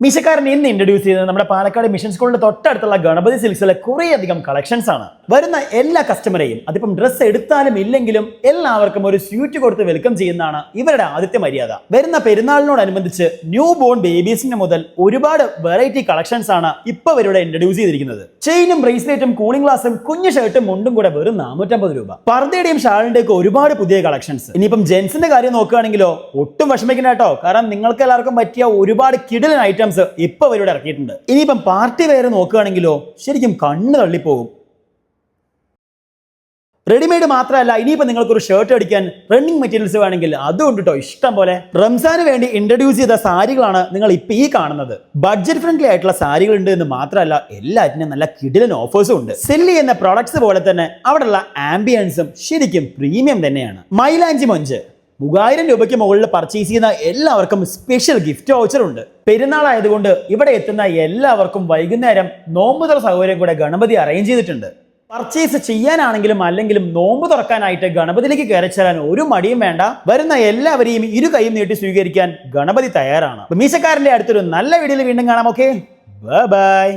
മിശക്കാരൻ ഇന്ന് ഇൻട്രൊഡ്യൂസ് ചെയ്തത് നമ്മുടെ പാലക്കാട് മിഷൻ സ്കൂളിന്റെ തൊട്ടടുത്തുള്ള ഗണപതി സിൽക്സിലെ കുറേയധികം കളക്ഷൻസ് ആണ്. വരുന്ന എല്ലാ കസ്റ്റമറെയും അതിപ്പം ഡ്രസ്സ് എടുത്താലും ഇല്ലെങ്കിലും എല്ലാവർക്കും ഒരു സ്വീറ്റ് കൊടുത്ത് വെൽക്കം ചെയ്യുന്നതാണ് ഇവരുടെ ആദ്യത്തെ മര്യാദ. വരുന്ന പെരുന്നാളിനോടനുബന്ധിച്ച് ന്യൂ ബോൺ ബേബീസിന് മുതൽ ഒരുപാട് വെറൈറ്റി കളക്ഷൻസ് ആണ് ഇപ്പൊ ഇവരുടെ ഇൻട്രൊഡ്യൂസ് ചെയ്തിരിക്കുന്നത്. ചെയിനും ബ്രേസ്ലെറ്റും കൂളിംഗ് ഗ്ലാസും കുഞ്ഞു ഷർട്ടും മുണ്ടും കൂടെ വെറും നാനൂറ്റമ്പത് രൂപ. പർദ്ദയുടെയും ഷാളിന്റെ ഒക്കെ ഒരുപാട് പുതിയ കളക്ഷൻസ് ഇനിയിപ്പം ജെൻസിന്റെ കാര്യം നോക്കുകയാണെങ്കിലോ ഒട്ടും വിഷമിക്കണേട്ടോ കാരണം നിങ്ങൾക്ക് എല്ലാവർക്കും പറ്റിയ ഒരുപാട് കിടിലൻ ഐറ്റംസ് ഇപ്പൊ അവരിവിടെ ഇറക്കിയിട്ടുണ്ട്. ഇനിയിപ്പം പാർട്ടി വേറെ നോക്കുകയാണെങ്കിലോ ശരിക്കും കണ്ണ് തള്ളിപ്പോകും. റെഡിമെയ്ഡ് മാത്രമല്ല ഇനിയിപ്പോൾ നിങ്ങൾക്ക് ഒരു ഷർട്ട് അടിക്കാൻ റണ്ണിങ് മെറ്റീരിയൽസ് വേണമെങ്കിൽ അതും ഉണ്ട് കേട്ടോ ഇഷ്ടം പോലെ. റംസാന് വേണ്ടി ഇൻട്രൊഡ്യൂസ് ചെയ്ത സാരികളാണ് നിങ്ങൾ ഇപ്പൊ ഈ കാണുന്നത്. ബഡ്ജറ്റ് ഫ്രണ്ട്ലി ആയിട്ടുള്ള സാരികൾ ഉണ്ട് എന്ന് മാത്രമല്ല എല്ലാറ്റിനും നല്ല കിടിലൻ ഓഫേഴ്സും ഉണ്ട്. സെല്ല് ചെയ്യുന്ന പ്രോഡക്ട്സ് പോലെ തന്നെ അവിടെയുള്ള ആംബിയൻസും ശരിക്കും പ്രീമിയം തന്നെയാണ്. മൈലാഞ്ചി മൊഞ്ച് മൂവായിരം രൂപയ്ക്ക് മുകളിൽ പർച്ചേസ് ചെയ്യുന്ന എല്ലാവർക്കും സ്പെഷ്യൽ ഗിഫ്റ്റ് വൗച്ചർ ഉണ്ട്. പെരുന്നാൾ ആയതുകൊണ്ട് ഇവിടെ എത്തുന്ന എല്ലാവർക്കും വൈകുന്നേരം നോമ്പുതറ സൗകര്യം കൂടെ ഗണപതി അറേഞ്ച് ചെയ്തിട്ടുണ്ട്. പർച്ചേസ് ചെയ്യാനാണെങ്കിലും അല്ലെങ്കിലും നോമ്പ് തുറക്കാനായിട്ട് ഗണപതിയിലേക്ക് കയറി ചേരാൻ ഒരു മടിയും വേണ്ട. വരുന്ന എല്ലാവരെയും ഇരു കൈയും നീട്ടി സ്വീകരിക്കാൻ ഗണപതി തയ്യാറാണ്. മീശക്കാരന്റെ അടുത്തൊരു നല്ല വീഡിയോയിൽ വീണ്ടും കാണാം ഓക്കെ ബൈ